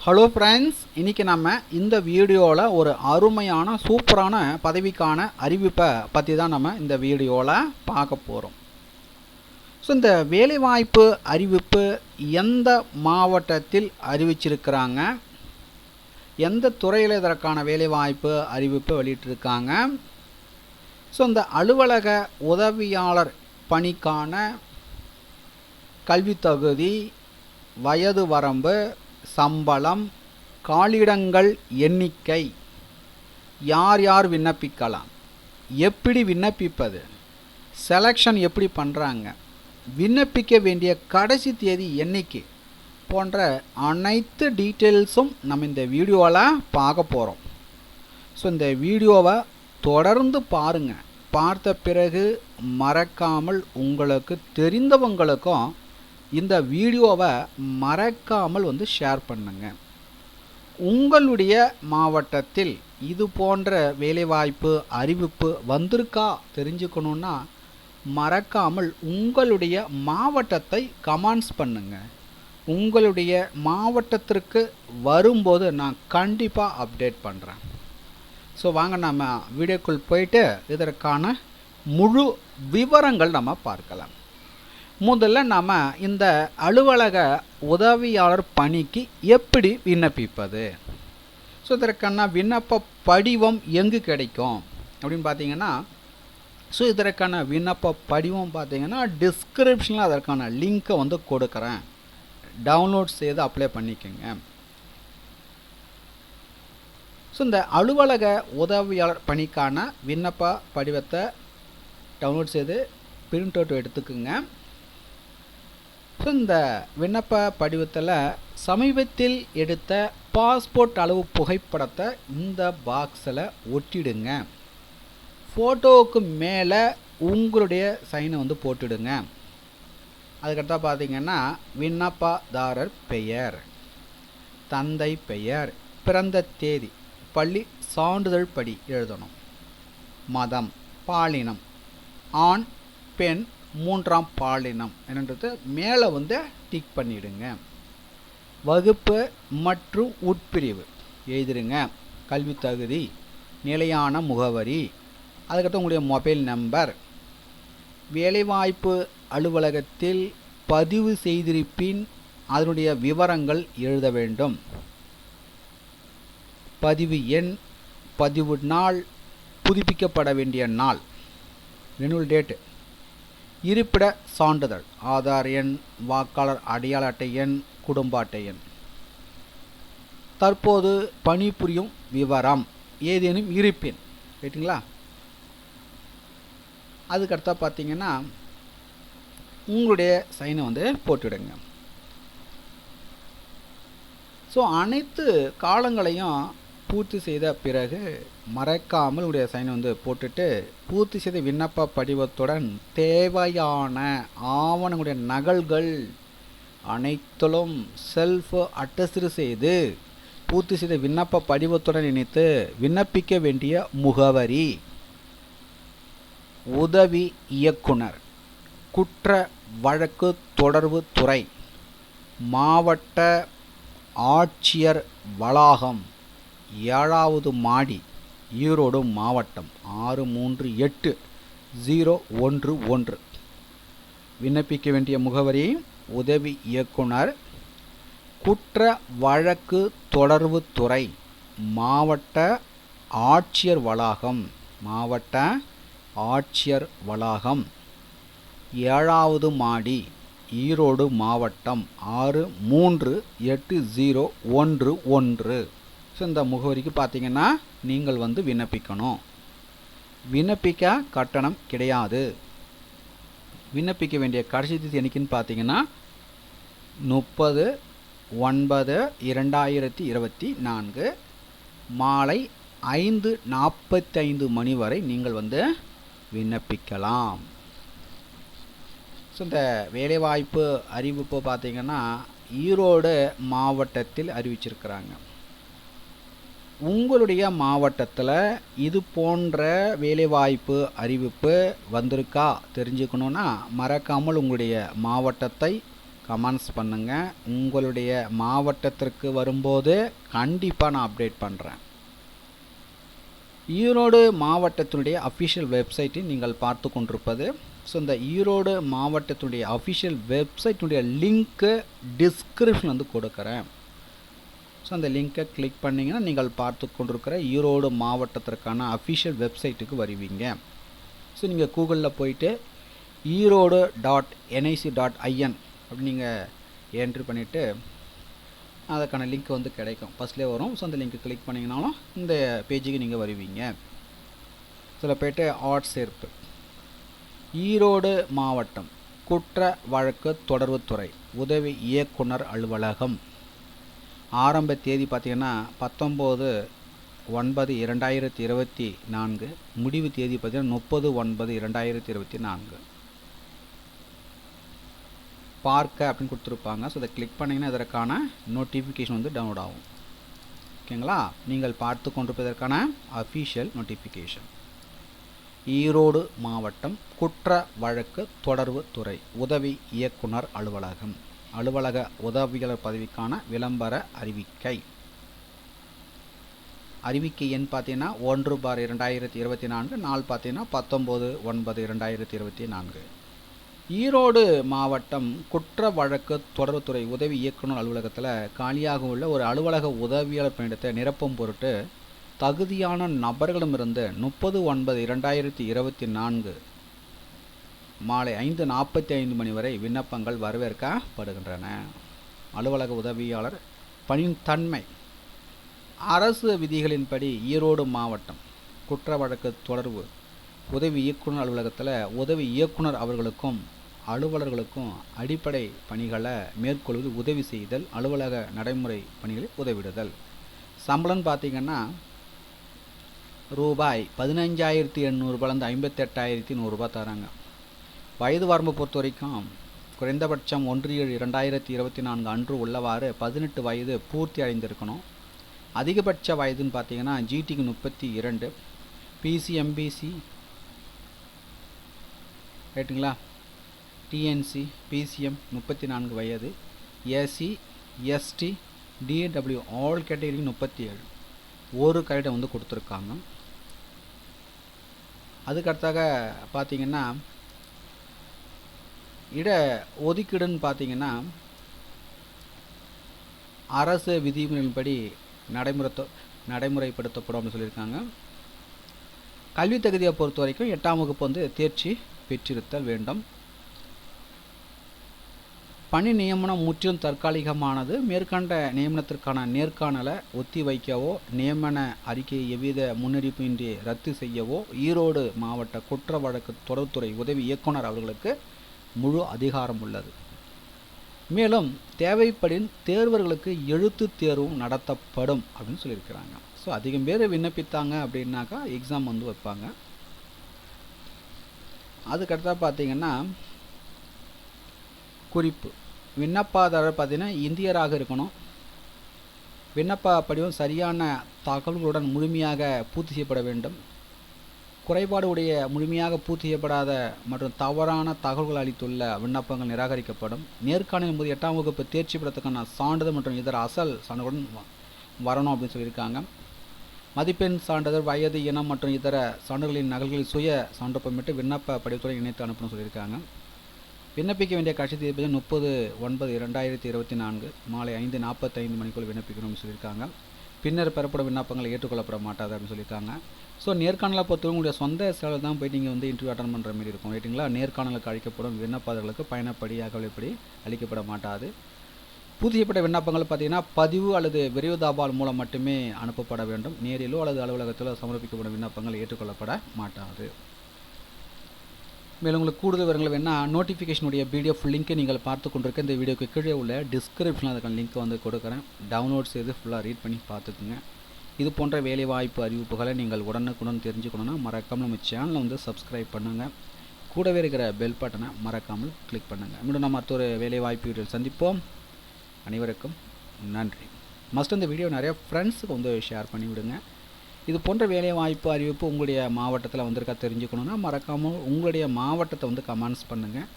Hello friends இன்றைக்கி நம்ம இந்த வீடியோவில் ஒரு அருமையான சூப்பரான பதவிக்கான அறிவிப்பை பற்றி தான் நம்ம இந்த வீடியோவில் பார்க்க போகிறோம் ஸோ இந்த வேலைவாய்ப்பு அறிவிப்பு எந்த மாவட்டத்தில் அறிவிச்சிருக்கிறாங்க? எந்த துறையில் இதற்கான வேலைவாய்ப்பு அறிவிப்பு வெளியிட்டிருக்காங்க? ஸோ இந்த அலுவலக உதவியாளர் பணிக்கான கல்வித் தகுதி வயது வரம்பு சம்பளம் காலிடங்கள் எண்ணிக்கை. யார் யார் விண்ணப்பிக்கலாம்? எப்படி விண்ணப்பிப்பது? செலெக்ஷன் எப்படி பண்ணுறாங்க விண்ணப்பிக்க வேண்டிய கடைசி தேதி என்னைக்கு? போன்ற அனைத்து டீட்டெயில்ஸும் நம்ம இந்த வீடியோவில் பார்க்க போகிறோம் ஸோ இந்த வீடியோவை தொடர்ந்து பாருங்கள் பார்த்த பிறகு மறக்காமல் உங்களுக்கு தெரிந்தவங்களுக்கும் இந்த வீடியோவை மறக்காமல் வந்து ஷேர் பண்ணுங்க. உங்களுடைய மாவட்டத்தில் இது போன்ற வேலைவாய்ப்பு அறிவிப்பு வந்திருக்கா? தெரிஞ்சுக்கணுன்னா மறக்காமல் உங்களுடைய மாவட்டத்தை கமெண்ட்ஸ் பண்ணுங்க. உங்களுடைய மாவட்டத்திற்கு வரும்போது நான் கண்டிப்பாக அப்டேட் பண்ணுறேன் ஸோ வாங்க நம்ம வீடியோக்குள் போயிட்டு இதற்கான முழு விவரங்கள் நம்ம பார்க்கலாம். முதல்ல நம்ம இந்த அலுவலக உதவியாளர் பணிக்கு எப்படி விண்ணப்பிப்பது? ஸோ இதற்கான விண்ணப்ப படிவம் எங்கு கிடைக்கும்? அப்படின்னு பார்த்தீங்கன்னா ஸோ இதற்கான விண்ணப்ப படிவம் பார்த்தீங்கன்னா டிஸ்கிரிப்ஷனில் அதற்கான லிங்க்கை வந்து கொடுக்குறேன். டவுன்லோட் செய்து அப்ளை பண்ணிக்கோங்க. ஸோ இந்த அலுவலக உதவியாளர் பணிக்கான விண்ணப்ப படிவத்தை டவுன்லோட் செய்து பிரிண்ட் அவுட் எடுத்துக்குங்க. ஸோ இந்த விண்ணப்ப படிவத்தில் சமீபத்தில் எடுத்த பாஸ்போர்ட் அளவு புகைப்படத்தை இந்த பாக்ஸில் ஒட்டிடுங்க. ஃபோட்டோவுக்கு மேலே உங்களுடைய சைனை வந்து போட்டுடுங்க. அதுக்கடுத்தா பார்த்தீங்கன்னா விண்ணப்பதாரர் பெயர் தந்தை பெயர் பிறந்த தேதி பள்ளி சான்றிதழ் படி எழுதணும். மதம் பாலினம் ஆண் பெண் மூன்றாம் பாலினம் என்னன்றது மேலே வந்து டிக் பண்ணிடுங்க. வகுப்பு மற்றும் உட்பிரிவு எழுதிடுங்க கல்வி தகுதி நிலையான முகவரி அதுக்கடுத்து உங்களுடைய மொபைல் நம்பர் வேலைவாய்ப்பு அலுவலகத்தில் பதிவு செய்திருப்பின் அதனுடைய விவரங்கள் எழுத வேண்டும். பதிவு எண் பதிவு நாள் புதுப்பிக்கப்பட வேண்டிய நாள். ரெனுவல் டேட்டு இருப்பிட சான்றிதழ் ஆதார் எண் வாக்காளர் அடையாள அட்டை எண் குடும்ப அட்டை எண். தற்போது பணிபுரியும் விவரம் ஏதேனும் இருப்பின் ரைட்டுங்களா அதுக்கடுத்தா பார்த்தீங்கன்னா உங்களுடைய சைனை வந்து போட்டுவிடுங்க. ஸோ அனைத்து காலங்களையும் பூர்த்தி செய்த பிறகு மறக்காமல் உடைய சைனை வந்து போட்டுட்டு பூர்த்தி செய்த விண்ணப்ப படிவத்துடன் தேவையான ஆவணங்களுடைய நகல்கள் அனைத்திலும் செல்ஃப் அட்டஸ்டு செய்து பூர்த்தி செய்த விண்ணப்ப படிவத்துடன் இணைத்து விண்ணப்பிக்க வேண்டிய முகவரி உதவி இயக்குனர் குற்ற வழக்கு தொடர்பு துறை மாவட்ட ஆட்சியர் வளாகம் ஏழாவது மாடி ஈரோடு மாவட்டம் ஆறு மூன்று எட்டு ஜீரோ ஒன்று ஒன்று. விண்ணப்பிக்க வேண்டிய முகவரி உதவி இயக்குனர் குற்ற வழக்கு தொடர்பு துறை மாவட்ட ஆட்சியர் வளாகம் மாவட்ட ஆட்சியர் வளாகம். ஏழாவது மாடி ஈரோடு மாவட்டம் ஆறு மூன்று எட்டு ஜீரோ ஒன்று ஒன்று. ஸோ இந்த முகவரிக்கு பார்த்தீங்கன்னா நீங்கள் வந்து விண்ணப்பிக்கணும். விண்ணப்பிக்க கட்டணம் கிடையாது. விண்ணப்பிக்க வேண்டிய கடைசி தேதி என்னைக்குன்னு பார்த்தீங்கன்னா முப்பது ஒன்பது இரண்டாயிரத்தி இருபத்தி நான்கு மாலை ஐந்து நாற்பத்தைந்து மணி வரை நீங்கள் வந்து விண்ணப்பிக்கலாம். ஸோ இந்த வேலைவாய்ப்பு அறிவிப்பு பார்த்தீங்கன்னா ஈரோடு மாவட்டத்தில் அறிவிச்சிருக்கிறாங்க. உங்களுடைய மாவட்டத்தில் இது போன்ற வேலைவாய்ப்பு அறிவிப்பு வந்திருக்கா? தெரிஞ்சுக்கணுன்னா மறக்காமல் உங்களுடைய மாவட்டத்தை கமெண்ட்ஸ் பண்ணுங்கள் உங்களுடைய மாவட்டத்திற்கு வரும்போது கண்டிப்பாக நான் அப்டேட் பண்ணுறேன் ஈரோடு மாவட்டத்தினுடைய அஃபிஷியல் வெப்சைட்டை நீங்கள் பார்த்து கொண்டிருப்பது. ஸோ இந்த ஈரோடு மாவட்டத்தினுடைய அஃபிஷியல் வெப்சைட்டினுடைய லிங்க்கு டிஸ்கிரிப்ஷன் வந்து கொடுக்குறேன். ஸோ அந்த லிங்க்கை கிளிக் பண்ணிங்கன்னா நீங்கள் பார்த்து கொண்டிருக்கிற ஈரோடு மாவட்டத்திற்கான அஃபிஷியல் வெப்சைட்டுக்கு வருவீங்க. ஸோ நீங்கள் கூகுளில் போயிட்டு Erode dot NIC dot IN அப்படின்னு நீங்கள் என்ட்ரி பண்ணிவிட்டு அதுக்கான லிங்க் வந்து கிடைக்கும். ஃபஸ்ட்லேயே வரும். ஸோ அந்த லிங்க்கை கிளிக் பண்ணிங்கனாலும் இந்த பேஜுக்கு நீங்கள் வருவீங்க. சில போய்ட்டு ஆர்ட் சேர்ப்பு. ஈரோடு மாவட்டம் குற்ற வழக்கு தொடர்புத்துறை உதவி இயக்குனர் அலுவலகம். ஆரம்ப தேதி பார்த்திங்கன்னா பத்தொம்போது ஒன்பது இரண்டாயிரத்தி இருபத்தி நான்கு. முடிவு தேதி பார்த்திங்கன்னா முப்பது ஒன்பது இரண்டாயிரத்தி இருபத்தி நான்கு. பார்க்க அப்படின்னு கொடுத்துருப்பாங்க. ஸோ இதை கிளிக் பண்ணிங்கன்னா இதற்கான நோட்டிஃபிகேஷன் வந்து டவுன்லோட் ஆகும். ஓகேங்களா நீங்கள் பார்த்து கொண்டிருப்பதற்கான அஃபீஷியல் நோட்டிஃபிகேஷன் ஈரோடு மாவட்டம் குற்ற வழக்கு தொடர்பு துறை உதவி இயக்குனர் அலுவலகம். அலுவலக உதவியாளர் பதவிக்கான விளம்பர அறிவிக்கை. அறிவிக்கை எண் பார்த்தீங்கன்னா ஒன்று பார் இரண்டாயிரத்தி இருபத்தி நான்கு நாள் பார்த்தீங்கன்னா பத்தொம்போது ஒன்பது இரண்டாயிரத்தி இருபத்தி நான்கு. ஈரோடு மாவட்டம் குற்ற வழக்கு தொடர்புத்துறை உதவி இயக்குநர் அலுவலகத்தில் காலியாக உள்ள ஒரு அலுவலக உதவியாளர் பணியிடத்தை நிரப்பும் பொருட்டு தகுதியான நபர்களிடமிருந்து முப்பது ஒன்பது இரண்டாயிரத்தி இருபத்தி நான்கு மாலை ஐந்து நாற்பத்தி ஐந்து மணி வரை விண்ணப்பங்கள் வரவேற்கப்படுகின்றன. அலுவலக உதவியாளர் பணியின் தன்மை. அரசு விதிகளின்படி ஈரோடு மாவட்டம் குற்ற வழக்கு தொடர்பு. உதவி இயக்குனர் அலுவலகத்தில் உதவி இயக்குனர் அவர்களுக்கும் அலுவலர்களுக்கும் அடிப்படை பணிகளை மேற்கொள்வது உதவி செய்தல் அலுவலக நடைமுறை பணிகளில் உதவிடுதல். சம்பளம்னு பார்த்திங்கன்னா ரூபாய் பதினஞ்சாயிரத்தி எண்ணூறுபாலேருந்து ஐம்பத்தெட்டாயிரத்தி நூறுரூபா தராங்க. வயது வரம்பு பொறுத்த வரைக்கும் குறைந்தபட்சம் ஒன்று ஏழு இரண்டாயிரத்தி இருபத்தி நான்கு அன்று உள்ளவாறு பதினெட்டு வயது பூர்த்தி அடைந்திருக்கணும். அதிகபட்ச வயதுன்னு பார்த்தீங்கன்னா ஜிடிக்கு முப்பத்தி இரண்டு பிசிஎம்பிசி ரைட்டுங்களா டிஎன்சி பிசிஎம் முப்பத்தி நான்கு வயது ஏசி எஸ்டி டிடபிள்யூ ஆல் கேட்டகரிக்கு முப்பத்தி ஏழு. ஒரு கைடை வந்து கொடுத்துருக்காங்க. அதுக்கடுத்தாக பார்த்தீங்கன்னா இட ஒதுக்கீடுன்னு பார்த்தீங்கன்னா அரசு விதிமுறையின்படி நடைமுறை நடைமுறைப்படுத்தப்படும் அப்படின்னு சொல்லியிருக்காங்க. கல்வி தகுதியை பொறுத்த வரைக்கும் எட்டாம் வகுப்பு வந்து தேர்ச்சி பெற்றிருத்தல் வேண்டும். பணி நியமனம் முற்றிலும் தற்காலிகமானது. மேற்கண்ட நியமனத்திற்கான நேர்காணலை ஒத்தி வைக்கவோ நியமன அறிக்கையை எவ்வித முன்னறிவிப்பின்றி ரத்து செய்யவோ ஈரோடு மாவட்ட குற்ற வழக்கு தொடர்புத்துறை உதவி இயக்குனர் அவர்களுக்கு முழு அதிகாரம் உள்ளது. மேலும் தேவைப்படின் தேர்வர்களுக்கு எழுத்து தேர்வும் நடத்தப்படும் அப்படின்னு சொல்லியிருக்கிறாங்க. ஸோ அதிகம் பேர் விண்ணப்பித்தாங்க அப்படின்னாக்கா எக்ஸாம் வந்து வைப்பாங்க. அதுக்கடுத்தா பார்த்தீங்கன்னா குறிப்பு. விண்ணப்பதாரர் பார்த்தீங்கன்னா இந்தியராக இருக்கணும். விண்ணப்ப படிவம் சரியான தகவல்களுடன் முழுமையாக பூர்த்தி செய்யப்பட வேண்டும். குறைபாடு உடைய முழுமையாக பூர்த்தி செய்யப்படாத மற்றும் தவறான தகவல்கள் அளித்துள்ள விண்ணப்பங்கள் நிராகரிக்கப்படும். நேர்காணல் போது எட்டாம் வகுப்பு தேர்ச்சி பெறத்துக்கான சான்றிதழ் மற்றும் இதர அசல் சான்றுடன் வரணும் அப்படின்னு சொல்லியிருக்காங்க. மதிப்பெண் சான்றிதழ் வயது இனம் மற்றும் இதர சான்றுகளின் நகல்களில் சுய சான்றப்பமிட்டு விண்ணப்ப படிவத்துடன் இணைத்து அனுப்பணும்னு சொல்லியிருக்காங்க. விண்ணப்பிக்க வேண்டிய கட்சி தேதி முப்பது ஒன்பது இரண்டாயிரத்தி இருபத்தி நான்கு மாலை ஐந்து நாற்பத்தைந்து மணிக்குள் விண்ணப்பிக்கணும்னு சொல்லியிருக்காங்க. பின்னர் பெறப்படும் விண்ணப்பங்கள் ஏற்றுக்கொள்ளப்பட மாட்டாது அப்படின்னு சொல்லியிருக்காங்க. ஸோ நேர்காணலை பொறுத்தவரை உங்களுடைய சொந்த செலவு தான் போய் நீங்கள் வந்து இன்டர்வியூ அட்டன் பண்ணுற மாதிரி இருக்கும். ரைட்டுங்களா நேர்காணலுக்கு அழைக்கப்படும் விண்ணப்பதாரர்களுக்கு பயணப்படி அகவலைப்படி அளிக்கப்பட மாட்டாது. புதியப்பட்ட விண்ணப்பங்கள் பார்த்தீங்கன்னா பதிவு அல்லது விரைவு தாபால் மூலம் மட்டுமே அனுப்பப்பட வேண்டும். நேரிலோ அல்லது அலுவலகத்திலோ சமர்ப்பிக்கப்படும் விண்ணப்பங்கள் ஏற்றுக்கொள்ளப்பட மாட்டாது. மேலும் உங்களுக்கு கூடுதல் விவரங்கள் வேணால் நோட்டிஃபிகேஷனுடைய பிடிஎஃப் லிங்க்கை நீங்கள் பார்த்து கொண்டிருக்க இந்த வீடியோக்கு கீழே உள்ள டிஸ்கிரிப்ஷனில் அதுக்கான லிங்க்கை வந்து கொடுக்குறேன். டவுன்லோட் செய்து ஃபுல்லாக ரீட் பண்ணி பார்த்துக்குங்க. இது போன்ற வேலைவாய்ப்பு அறிவிப்புகளை நீங்கள் உடனுக்குடன் தெரிஞ்சுக்கணுன்னா மறக்காமல் நம்ம சேனலை வந்து சப்ஸ்கிரைப் பண்ணுங்கள் கூடவே இருக்கிற பெல் பட்டனை மறக்காமல் கிளிக் பண்ணுங்கள் மீண்டும் நம்ம அடுத்த ஒரு வேலைவாய்ப்பு வீடியோவில் சந்திப்போம். அனைவருக்கும் நன்றி. மஸ்ட் இந்த வீடியோ நிறையா ஃப்ரெண்ட்ஸுக்கு வந்து ஷேர் பண்ணி விடுங்க இது போன்ற வேலை வாய்ப்பு அறிவிப்பு உங்களுடைய மாவட்டத்தில் வந்திருக்கா தெரிஞ்சுக்கணுன்னா மறக்காமல் உங்களுடைய மாவட்டத்தை வந்து கமெண்ட்ஸ் பண்ணுங்கள்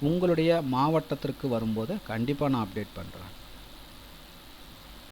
உங்களுடைய மாவட்டத்திற்கு வரும்போது கண்டிப்பாக நான் அப்டேட் பண்ணுறேன்